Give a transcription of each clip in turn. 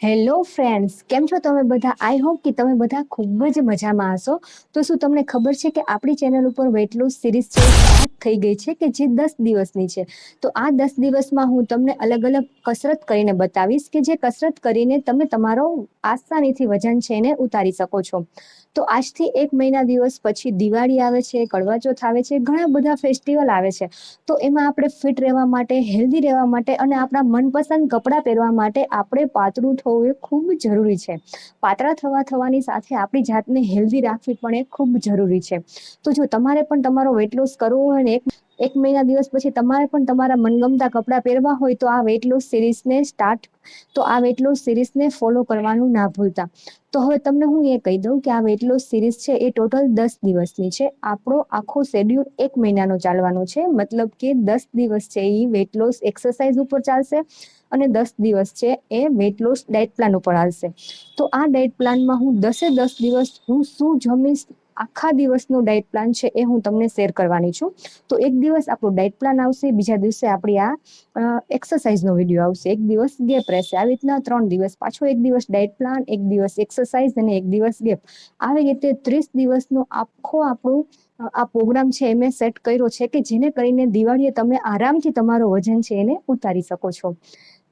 Hello friends કેમ છો તમે બધા? આઈ હોપ કે તમે બધા ખૂબ જ મજામાં હશો. તો શું તમને ખબર છે કે આપણી ચેનલ ઉપર વેટ લોસ સિરીઝ છે થઈ ગઈ છે કે જે દસ દિવસની છે? તો આ દસ દિવસમાં હું તમને અલગ અલગ કસરત કરીને બતાવીશ કે જે કસરત કરીને તમે તમારો આસાનીથી વજન છે એને ઉતારી શકો છો. તો આજથી એક મહિના દિવસ પછી દિવાળી આવે છે કડવાચોથ આવે છે, ઘણા બધા ફેસ્ટિવલ આવે છે. તો એમાં આપણે ફિટ રહેવા માટે હેલ્ધી રહેવા માટે અને આપણા મનપસંદ કપડાં પહેરવા માટે આપણે પાતળું થવું એ ખૂબ જરૂરી છે. પાતળા થવા થવાની સાથે આપણી જાતને હેલ્ધી રાખવી પણ એ ખૂબ જરૂરી છે. તો જો તમારે પણ તમારો વેટ લોસ કરવો હોય ને એક એક મહિના દિવસ પછી તમારે પણ તમારા મનગમતા કપડાં પહેરવા હોય તો આ વેટ લોસ સિરીઝને સ્ટાર્ટ તો આ વેટ લોસ સિરીઝને ફોલો કરવાનું ના ભૂલતા. તો હવે તમને હું એ કહી દઉં કે આ વેટ લોસ સિરીઝ છે એ ટોટલ દસ દિવસની છે. આપણો આખો શેડ્યુલ એક મહિનાનો ચાલવાનો છે. મતલબ કે દસ દિવસ છે એ વેટ લોસ એક્સરસાઇઝ ઉપર ચાલશે. અને દસ દિવસ છે એ વેટ લોસ ડાયટ પ્લાન ઉપર આવશે તો આ ડાયટ પ્લાનમાં હું દસે દસ દિવસ હું શું જમીશ, આખા દિવસનો ડાયટ પ્લાન છે એ હું તમને શેર કરવાની છું. તો એક દિવસ આપણો ડાયટ પ્લાન આવશે, બીજા દિવસે આપણી આ એક્સરસાઇઝનો વીડિયો આવશે. એક દિવસ ગેપ રહેશે. આવી રીતના ત્રણ દિવસ પાછો એક દિવસ ડાયટ પ્લાન એક દિવસ એક્સરસાઇઝ અને એક દિવસ ગેપ આવી રીતે ત્રીસ દિવસનો આખો આપણું, આ પ્રોગ્રામ છે એ મેં સેટ કર્યો છે કે જેને કરીને દિવાળીએ તમે આરામથી તમારો વજન છે એને ઉતારી શકો છો.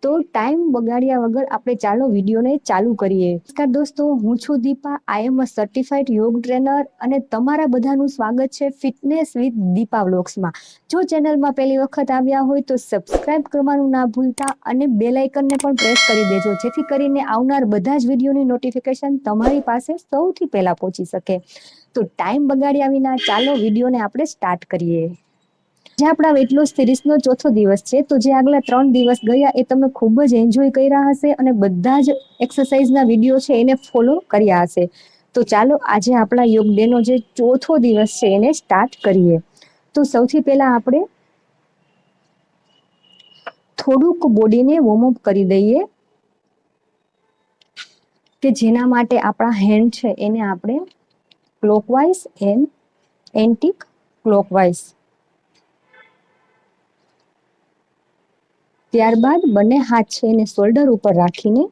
તો ટાઈમ બગાડ્યા વગર આપણે ચાલો વિડીયોને ચાલુ કરીએ. નમસ્કાર દોસ્તો, હું છું Deepa. I am a certified yoga trainer અને તમારા બધાનું સ્વાગત છે ફિટનેસ વિથ દીપા વ્લોગ્સમાં જો ચેનલમાં પહેલી વખત આવ્યા હોય તો સબસ્ક્રાઇબ કરવાનું ના ભૂલતા અને બે લાઇકનને પણ પ્રેસ કરી દેજો, જેથી કરીને આવનાર બધા જ વિડીયોની નોટિફિકેશન તમારી પાસે સૌથી પહેલા પહોંચી શકે. તો ટાઈમ બગાડ્યા વિના ચાલો વિડીયોને આપણે સ્ટાર્ટ કરીએ. જે આપણા વેટ લોસ સિરીઝનો ચોથો દિવસ છે, તો જે આગલા ત્રણ દિવસ ગયા એ તમે ખૂબ જ એન્જોય કર્યા હશે અને બધા જ એક્સરસાઇઝના વીડિયો છે એને ફોલો કર્યા હશે. તો ચાલો આજે આપણા યોગ ડેનો જે ચોથો દિવસ છે એને સ્ટાર્ટ કરીએ. તો સૌથી પહેલા આપણે થોડુંક બોડીને વોર્મઅપ કરી દઈએ, કે જેના માટે આપણા હેન્ડ છે એને આપણે ક્લોકવાઇઝ એન્ડ એન્ટી ક્લોકવાઇઝ ત્યારબાદ બંને હાથ છે એને શોલ્ડર ઉપર રાખીને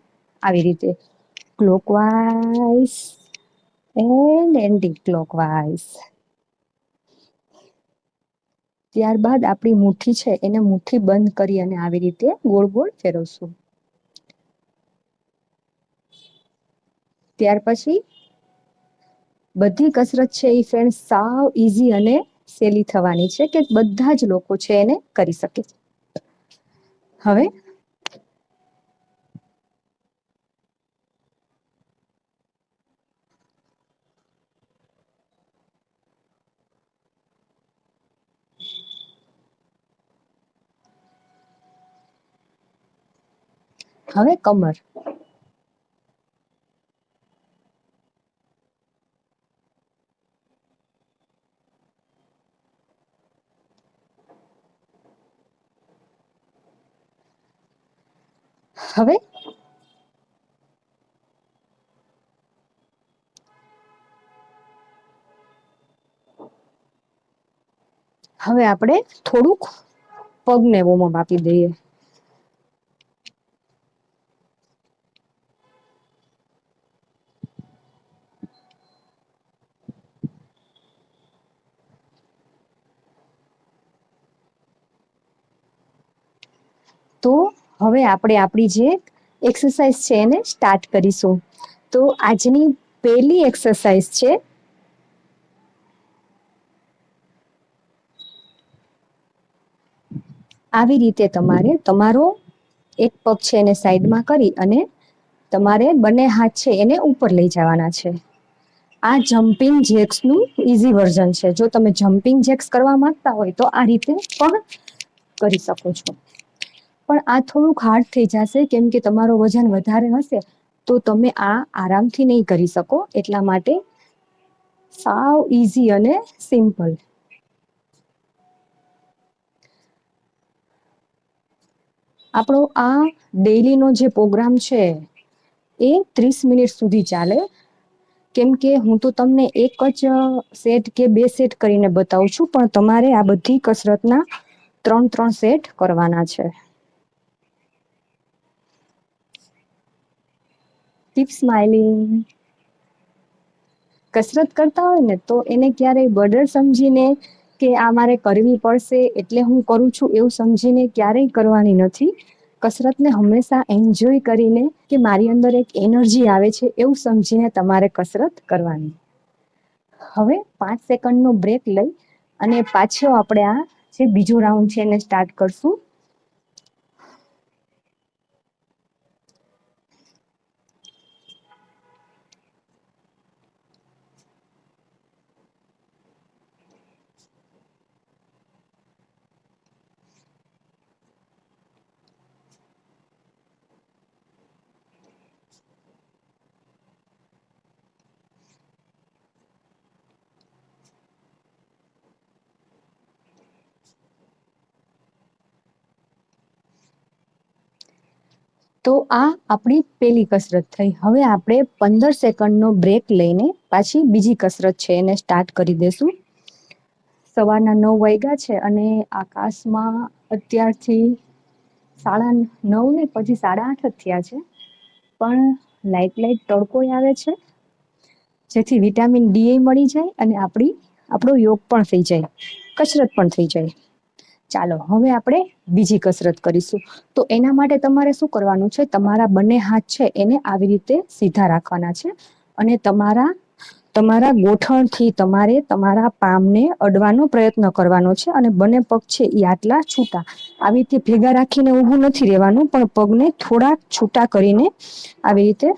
આવી રીતે ક્લોકવાઇઝ એન્ડ એન્ટી ક્લોકવાઇઝ ત્યારબાદ આપણી મુઠ્ઠી છે એને મુઠ્ઠી બંધ કરી અને આવી રીતે ગોળ ગોળ ફેરવશું. ત્યાર પછી બધી કસરત છે એ ફ્રેન્ડ સાવ ઇઝી અને સેલી થવાની છે કે બધા જ લોકો છે એને કરી શકે છે. હવે? હવે કમર. હવે? હવે આપણે થોડુંક પગને વોર્મઅપ આપી દઈએ તો હવે આપણે આપણી જે એક્સરસાઇઝ છે એને સ્ટાર્ટ કરીશું. તો આજની પહેલી એક્સરસાઇઝ છે આવી રીતે તમારે તમારો એક પગ છે એને સાઈડમાં કરી અને તમારે બંને હાથ છે એને ઉપર લઈ જવાના છે. આ જમ્પિંગ જેક્સનું ઇઝી વર્ઝન છે. જો તમે જમ્પિંગ જેક્સ કરવા માંગતા હોય તો આ રીતે પણ કરી શકો છો. પણ આ થોડુંક હાર્ડ થઈ જશે, કેમ કે તમારો વજન વધારે હશે, તો તમે આ આરામથી નહીં કરી શકો. એટલા માટે સાવ ઇઝી અને સિમ્પલ. આપણો આ ડેઈલીનો જે પ્રોગ્રામ છે, એ ત્રીસ મિનિટ સુધી ચાલે. કેમ કે હું તો તમને એક જ સેટ કે બે સેટ કરીને બતાવું છું, પણ તમારે આ બધી કસરતના ત્રણ ત્રણ સેટ કરવાના છે. કીપ સ્માઇલિંગ કસરત કરતા હોય ને તો એને ક્યારેય બર્ડર સમજીને કે આ મારે કરવી પડશે એટલે હું કરું છું એવું સમજીને ક્યારેય કરવાની નથી. કસરતને હંમેશા એન્જોય કરીને કે મારી અંદર એક એનર્જી આવે છે એવું સમજીને તમારે કસરત કરવાની. હવે પાંચ સેકન્ડનો બ્રેક લઈ અને પાછો આપણે આ જે બીજો રાઉન્ડ છે એને સ્ટાર્ટ કરશું. તો આ આપણી પેલી કસરત થઈ. હવે આપણે પંદર સેકન્ડનો બ્રેક લઈને પાછી બીજી કસરત છે, એને સ્ટાર્ટ કરી દેશું. સવારના નવ વાગ્યા છે અને આકાશમાં અત્યારથી સાડા નવ ને પછી સાડા આઠ થયા છે. પણ લાઇટ લાઇટ તડકો આવે છે, જેથી વિટામિન ડી એ મળી જાય અને આપણી, આપણો યોગ પણ થઈ જાય, કસરત પણ થઈ જાય. ચાલો, હવે આપણે બીજી કસરત કરીશું. તો એના માટે તમારે શું કરવાનું છે? તમારા બંને હાથ છે, એને આવી રીતે સીધા રાખવાના છે અને તમારા તમારા ગોઠણથી તમારે તમારા પામને અડવાનો પ્રયત્ન કરવાનો છે અને બંને પગ છે એ આટલા છૂટા. આવી રીતે ભેગા રાખીને ઊભું નથી રહેવાનું, પણ પગને થોડાક છૂટા કરીને આવી રીતે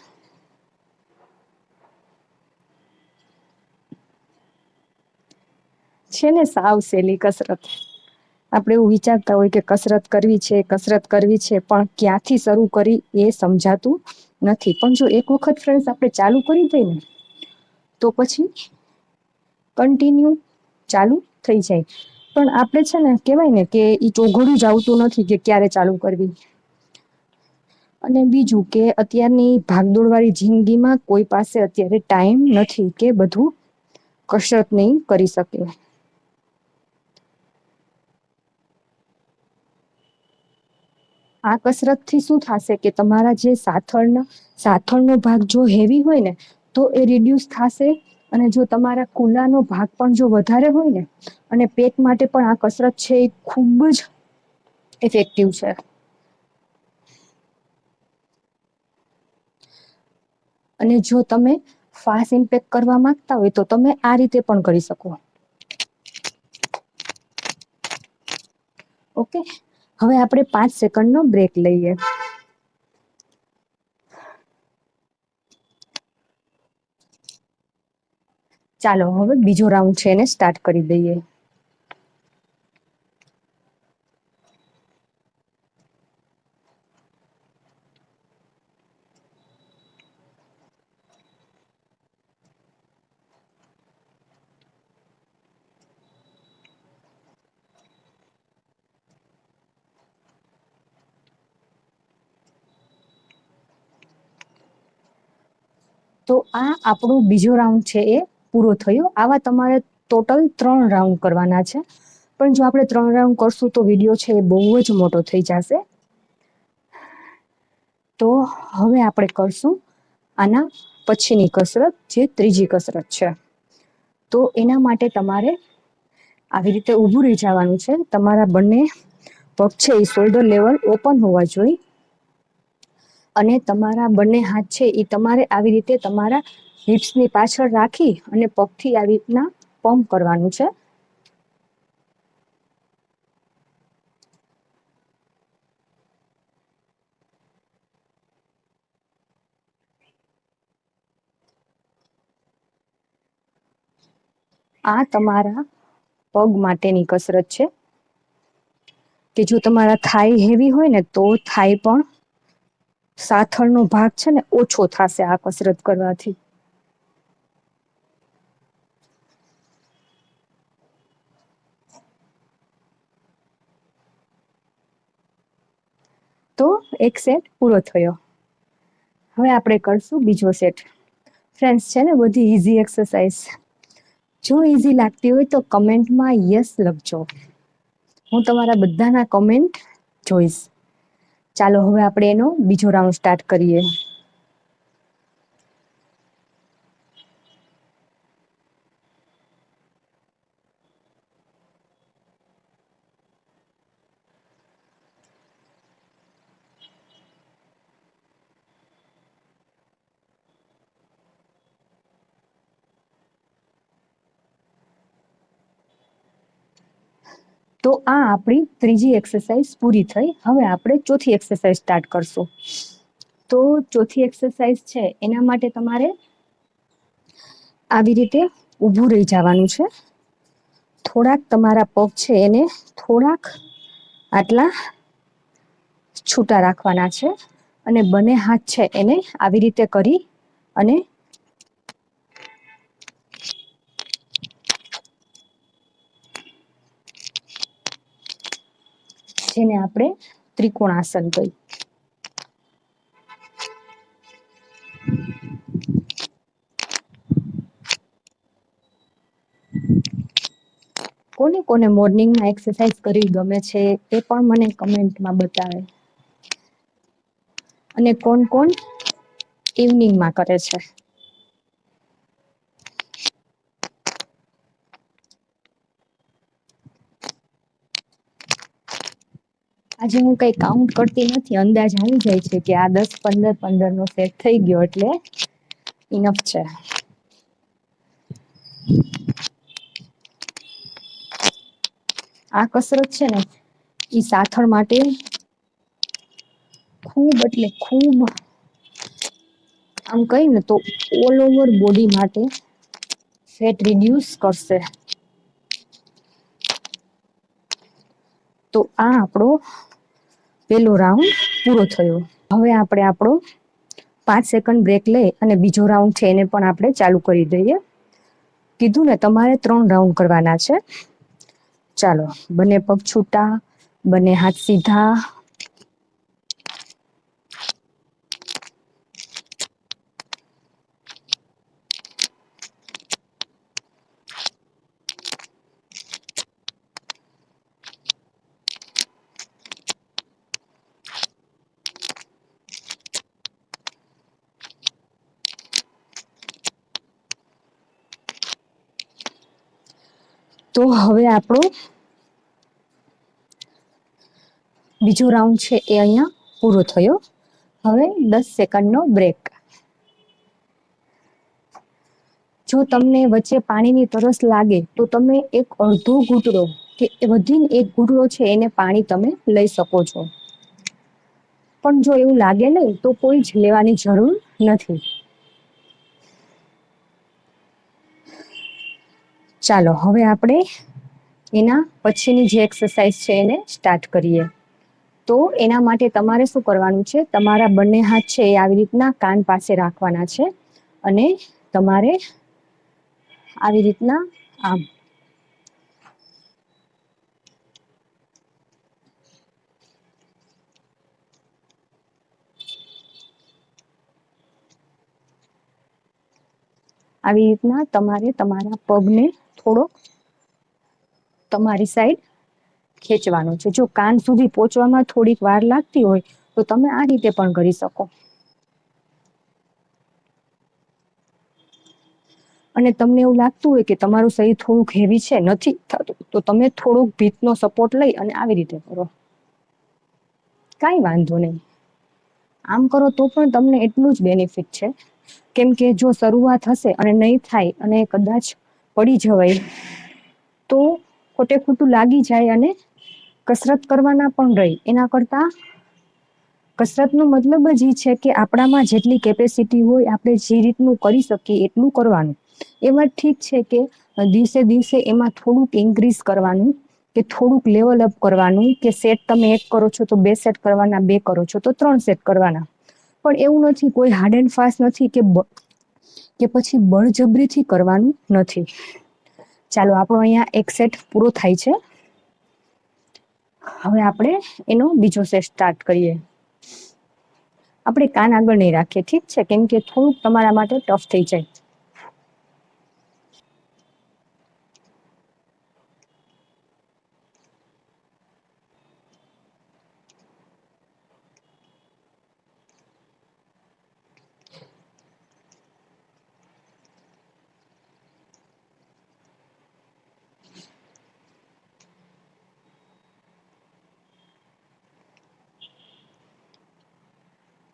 છે ને સાવ સહેલી કસરત. આપણે એવું વિચારતા હોય કે કસરત કરવી છે, કસરત કરવી છે, પણ ક્યાંથી શરૂ કરી એ સમજાતું નથી. પણ જો એક વખત ફ્રેન્ડ્સ આપણે ચાલુ કરી દઈએ ને, તો પછી કન્ટિન્યુ ચાલુ થઈ જાય. પણ આપણે છે ને કહેવાય ને કે એ ચોઘડું જ આવતું નથી કે ક્યારે ચાલુ કરવી. અને બીજું કે અત્યારની ભાગદોડવાળી જિંદગીમાં કોઈ પાસે અત્યારે ટાઈમ નથી કે બધું કસરત નહીં કરી શકે. આ કસરતથી શું થશે કે તમારા જે સાથળના, સાથળનો ભાગ જો હેવી હોય ને, તો એ રિડ્યુસ થશે અને જો તમારા કુલાનો ભાગ પણ જો વધારે હોય ને, અને પેટ માટે પણ આ કસરત છે એ ખૂબ જ ઇફેક્ટિવ છે. અને જો તમે ફાસ્ટ ઇમ્પેક્ટ કરવા માંગતા હોય તો તમે આ રીતે પણ કરી શકો. ઓકે? હવે આપણે પાંચ સેકન્ડનો બ્રેક લઈએ. ચાલો, હવે બીજો રાઉન્ડ છે એને સ્ટાર્ટ કરી દઈએ. તો આ આપણો બીજો રાઉન્ડ છે એ પૂરો થયો. આવા તમારે ટોટલ ત્રણ રાઉન્ડ કરવાના છે. પણ જો આપણે ત્રણ રાઉન્ડ કરશું તો વીડિયો છે એ બહુ જ મોટો થઈ જશે. તો હવે આપણે કરશું આના પછીની કસરત, જે ત્રીજી કસરત છે. તો એના માટે તમારે આવી રીતે ઊભું રહી જવાનું છે. તમારા બંને પગ છે એ શોલ્ડર લેવલ ઓપન હોવા જોઈએ. અને તમારા બંને હાથ છે એ તમારે આવી રીતે તમારા હિપ્સની પાછળ રાખી અને પગથી આવી રીતના પમ્પ કરવાનું છે. આ તમારા પગ માટેની કસરત છે. કે જો તમારા થાઈ હેવી હોય ને, તો થાઈ પણ સાથળનો ભાગ છે ને, ઓછો થશે આ કસરત કરવાથી. તો એક સેટ પૂરો થયો. હવે આપણે કરશું બીજો સેટ ફ્રેન્ડ્સ છે ને, બધી ઇઝી એક્સરસાઇઝ જો ઇઝી લાગતી હોય તો કમેન્ટમાં યસ લખજો. હું તમારા બધાના કમેન્ટ જોઈશ. ચાલો હવે આપણે એનો બીજો રાઉન્ડ સ્ટાર્ટ કરીએ. તો આ આપણી ત્રીજી એક્સરસાઇઝ પૂરી થઈ. હવે આપણે ચોથી એક્સરસાઇઝ સ્ટાર્ટ કરશું. તો ચોથી એક્સરસાઇઝ છે, એના માટે તમારે આવી રીતે ઊભું રહી જવાનું છે. થોડાક તમારા પગ છે, એને થોડાક આટલા છૂટા રાખવાના છે અને બંને હાથ છે, એને આવી રીતે કરી અને જેને આપણે ત્રિકોણાસન કહી કોને કોને મોર્નિંગમાં એક્સરસાઇઝ કરવી ગમે છે એ પણ મને કમેન્ટમાં બતાવે. અને કોણ કોણ ઇવનિંગમાં કરે છે? આજે હું કઈ કાઉન્ટ કરતી નથી, અંદાજ આવી જાય છે કે આ દસ પંદર પંદર નો સેટ થઈ ગયો એટલે ઇનફ છે. આ કસરત છે ને એ સાથળ માટે ખૂબ એટલે ખૂબ, આમ કહી ને તો ઓલ ઓવર બોડી માટે ફેટ રિડ્યુસ કરશે. તો આ આપણો પહેલો રાઉન્ડ પૂરો થયો. હવે આપણે આપણો પાંચ સેકન્ડ બ્રેક લઈ અને બીજો રાઉન્ડ છે એને પણ આપણે ચાલુ કરી દઈએ. કીધું ને તમારે ત્રણ રાઉન્ડ કરવાના છે. ચાલો, બંને પગ છૂટા, બંને હાથ સીધા તો હવે આપણો બીજો રાઉન્ડ છે એ અહીંયા પૂરો થયો. હવે દસ સેકન્ડનો બ્રેક જો તમને વચ્ચે પાણીની તરસ લાગે, તો તમે એક અડધો ઘૂંટડો કે વધીને એક ઘૂંટડો છે એને પાણી તમે લઈ શકો છો. પણ જો એવું લાગે નહીં, તો કોઈ જ લેવાની જરૂર નથી. ચાલો, હવે આપણે એના પછીની જે એક્સરસાઇઝ છે એને સ્ટાર્ટ કરીએ. તો એના માટે તમારે શું કરવાનું છે? તમારા બંને હાથ છે એ આવી રીતના કાન પાસે રાખવાના છે અને તમારે આવી રીતના આમ. આવી રીતના તમારે તમારા પગને થોડોક તમારી સાઈડ ખેંચવાનો છે. જો કાન સુધી પહોંચવામાં થોડીક વાર લાગતી હોય તો તમે આ રીતે પણ કરી શકો. અને તમને એવું લાગતું હોય કે તમારું શરીર થોડુંક હેવી છે, નથી થતું, તો તમે થોડુંક ભીતનો સપોર્ટ લઈ અને આવી રીતે કરો. કાંઈ વાંધો નહીં. આમ કરો તો પણ તમને એટલું જ બેનિફિટ છે. કેમ કે જો શરૂઆત હશે અને નહીં થાય અને કદાચ પડી જવાય. તો ખોટે ખોટું લાગી જાય અને કસરત કરવાના પણ રહી. એના કરતાં કસરતનો મતલબ જ એ છે કે આપણામાં જેટલી કેપેસિટી હોય, આપણે જે રીતનું કરી શકીએ એટલું કરવાનું. એમાં ઠીક છે કે દિવસે દિવસે એમાં થોડુંક ઇન્ક્રીઝ કરવાનું, કે થોડુંક લેવલ અપ કરવાનું, કે સેટ તમે એક કરો છો તો બે સેટ કરવાના, બે કરો છો તો ત્રણ સેટ કરવાના. પણ એવું નથી, કોઈ હાર્ડ એન્ડ ફાસ્ટ નથી કે કે પછી બળજબરીથી કરવાનું નથી. ચાલો, આપણો અહીંયા એક સેટ પૂરો થાય છે. હવે આપણે એનો બીજો સેટ સ્ટાર્ટ કરીએ. આપણે કાન આગળ નહીં રાખીએ, ઠીક છે? કેમ કે થોડુંક તમારા માટે ટફ થઈ જાય.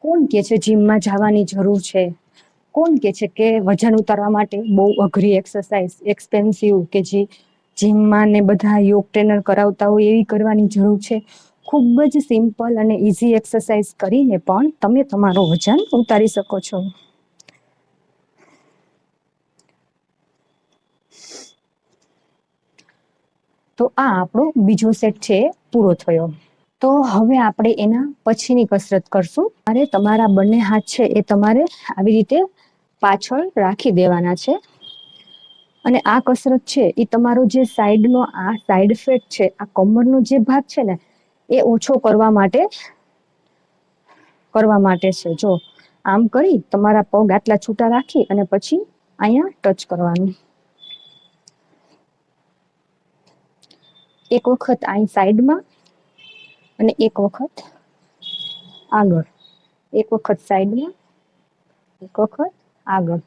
કોણ કે છે જીમમાં જવાની જરૂર છે? કોણ કે છે કે વજન ઉતારવા માટે બહુ અઘરી એક્સરસાઇઝ એક્સપેન્સિવ કે જે જીમમાં ને બધા યોગ ટ્રેનર કરાવતા હોય એવી કરવાની જરૂર છે? ખૂબ જ સિમ્પલ અને ઇઝી એક્સરસાઇઝ કરીને પણ તમે તમારું વજન ઉતારી શકો છો. તો આ આપણો બીજો સેટ છે, પૂરો થયો. તો હવે આપણે એના પછીની કસરત કરશું. અને તમારા બંને હાથ છે એ તમારે આવી રીતે પાછળ રાખી દેવાના છે. અને આ કસરત છે એ તમારો જે સાઈડનો આ સાઈડ ફેટ છે, આ કમરનો જે ભાગ છે ને, એ ઓછો કરવા માટે કરવા માટે છે. જો, આમ કરી તમારા પગ આટલા છૂટા રાખી અને પછી અહીંયા ટચ કરવાનું. એક વખત અહીં સાઈડમાં અને એક વખત આગળ. એક વખત સાઈડમાં, એક વખત આગળ.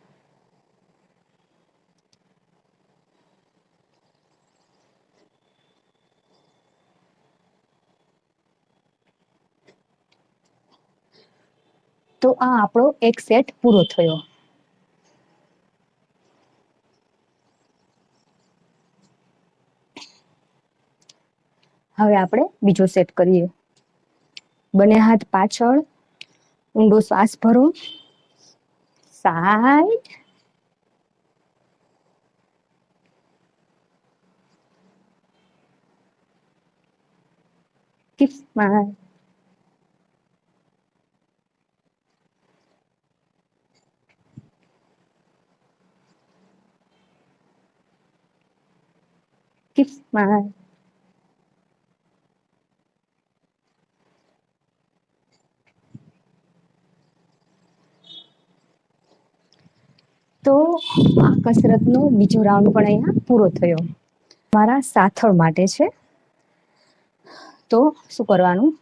તો આ આપણો એક સેટ પૂરો થયો. હવે આપણે બીજો સેટ કરીએ બંને હાથ પાછળ ઊંડો શ્વાસ ભરો side Keep smile. Keep smile. તો આ કસરતનો બીજો રાઉન્ડ પણ અહીંયા પૂરો થયો. મારા સાથળ માટે છે. તો શું કરવાનું?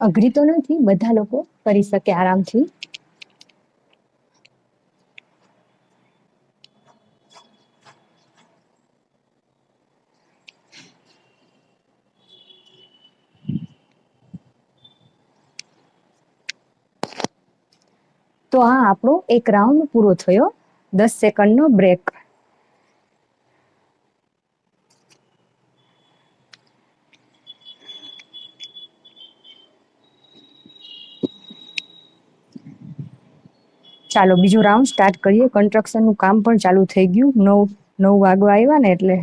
અઘરી તો નથી, બધા લોકો કરી શકે આરામથી. તો આ આપણો એક રાઉન્ડ પૂરો થયો. દસ સેકન્ડનો બ્રેક ચાલો, બીજો રાઉન્ડ સ્ટાર્ટ કરીએ. કન્સ્ટ્રક્શનનું કામ પણ ચાલુ થઈ ગયું. નવ નવ વાગવા આવ્યા ને એટલે.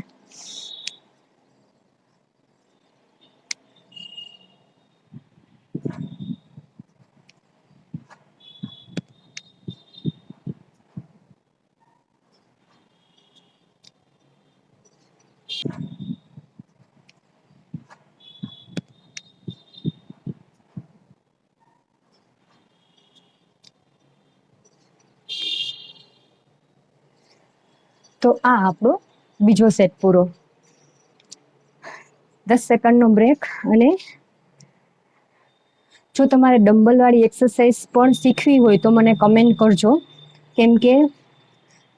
તો આ આપણો બીજો સેટ પૂરો. દસ સેકન્ડનો બ્રેક અને જો તમારે ડંબલવાળી એક્સરસાઇઝ પણ શીખવી હોય તો મને કમેન્ટ કરજો. કેમ કે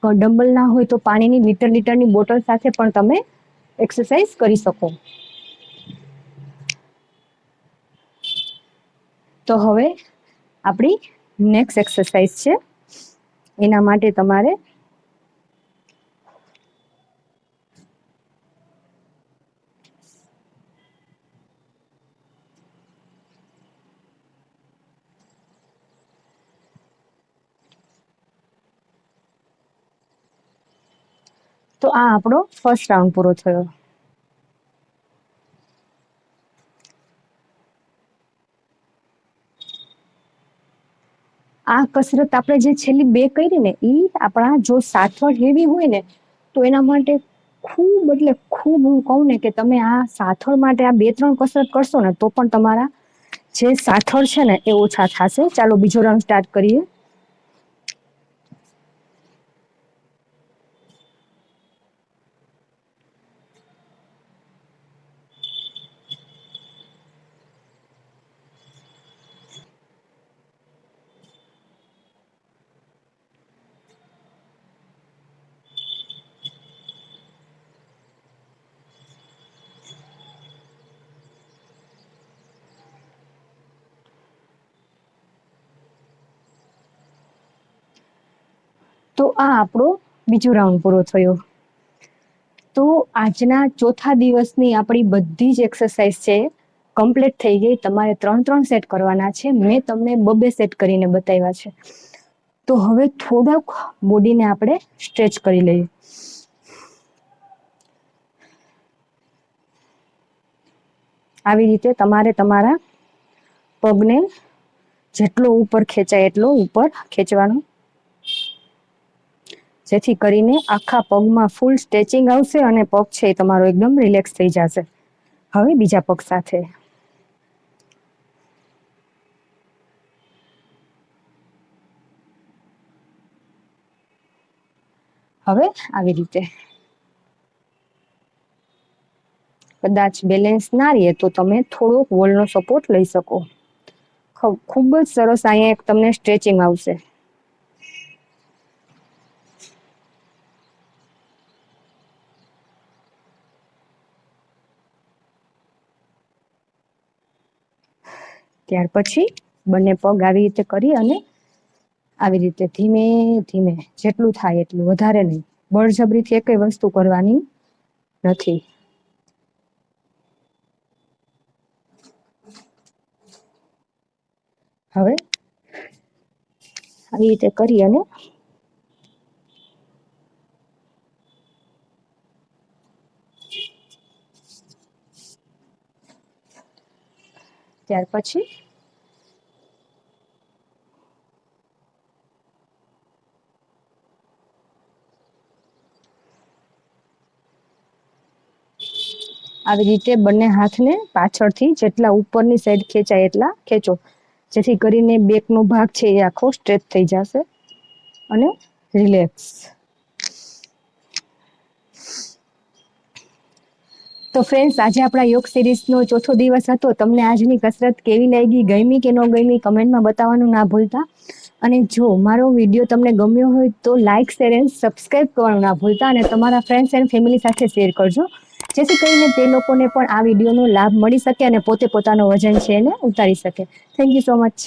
ડમ્બલ ના હોય તો પાણીની લીટર લીટરની બોટલ સાથે પણ તમે એક્સરસાઇઝ કરી શકો. તો હવે આપણી નેક્સ્ટ એક્સરસાઇઝ છે. એના માટે તમારે તો આ આપણો ફર્સ્ટ રાઉન્ડ પૂરો થયો. આ કસરત આપણે જે છેલ્લી બે કરી ને એ આપણા જો સાથળ હેવી હોય ને, તો એના માટે ખૂબ એટલે ખૂબ હું કહું ને કે તમે આ સાથળ માટે આ બે ત્રણ કસરત કરશો ને, તો પણ તમારા જે સાથળ છે ને, એ ઓછા થશે. ચાલો બીજો રાઉન્ડ સ્ટાર્ટ કરીએ. તો આ આપણો બીજો રાઉન્ડ પૂરો થયો. તો આજના ચોથા દિવસની આપણી બધી જ એક્સરસાઇઝ છે કમ્પ્લીટ થઈ ગઈ. તમારે ત્રણ ત્રણ સેટ કરવાના છે. મેં તમને બબે સેટ કરીને બતાવ્યા છે. તો હવે થોડોક બોડીને આપણે સ્ટ્રેચ કરી લઈએ. આવી રીતે તમારે તમારા પગને જેટલો ઉપર ખેંચાય એટલો ઉપર ખેંચવાનો જેથી કરીને આખા પગમાં ફૂલ સ્ટ્રેચિંગ આવશે અને પગ છે એ તમારો એકદમ રિલેક્સ થઈ જશે. હવે બીજા પગ સાથે. હવે આવી રીતે. કદાચ બેલેન્સ ના રહે તો તમે થોડોક વોલનો સપોર્ટ લઈ શકો. ખૂબ જ સરસ અહીંયા એક તમને સ્ટ્રેચિંગ આવશે. ત્યાર પછી બંને પગ આવી રીતે કરી અને આવી રીતે ધીમે ધીમે, જેટલું થાય એટલું વધારે નહીં. બળજબરીથી એકેય વસ્તુ કરવાની નથી. હવે આવી રીતે કરી અને ત્યાર પછી આવી રીતે બંને હાથને પાછળથી જેટલા ઉપરની સાઈડ ખેંચાય એટલા ખેંચો. જેથી કરીને બેકનો ભાગ છે એ આખો સ્ટ્રેચ થઈ જશે અને રિલેક્સ તો ફ્રેન્ડ્સ આજે આપણા યોગ સિરીઝનો ચોથો દિવસ હતો. તમને આજની કસરત કેવી લાગી? ગમી કે ન ગમી? કમેન્ટમાં બતાવવાનું ના ભૂલતા. અને જો મારો વીડિયો તમને ગમ્યો હોય તો લાઇક શેર એન્ડ સબસ્ક્રાઈબ કરવાનું ના ભૂલતા. અને તમારા ફ્રેન્ડ્સ એન્ડ ફેમિલી સાથે શેર કરજો. જેથી કરીને તે લોકોને પણ આ વિડીયોનો લાભ મળી શકે અને પોતે પોતાનો વજન છે એને ઉતારી શકે. Thank you so much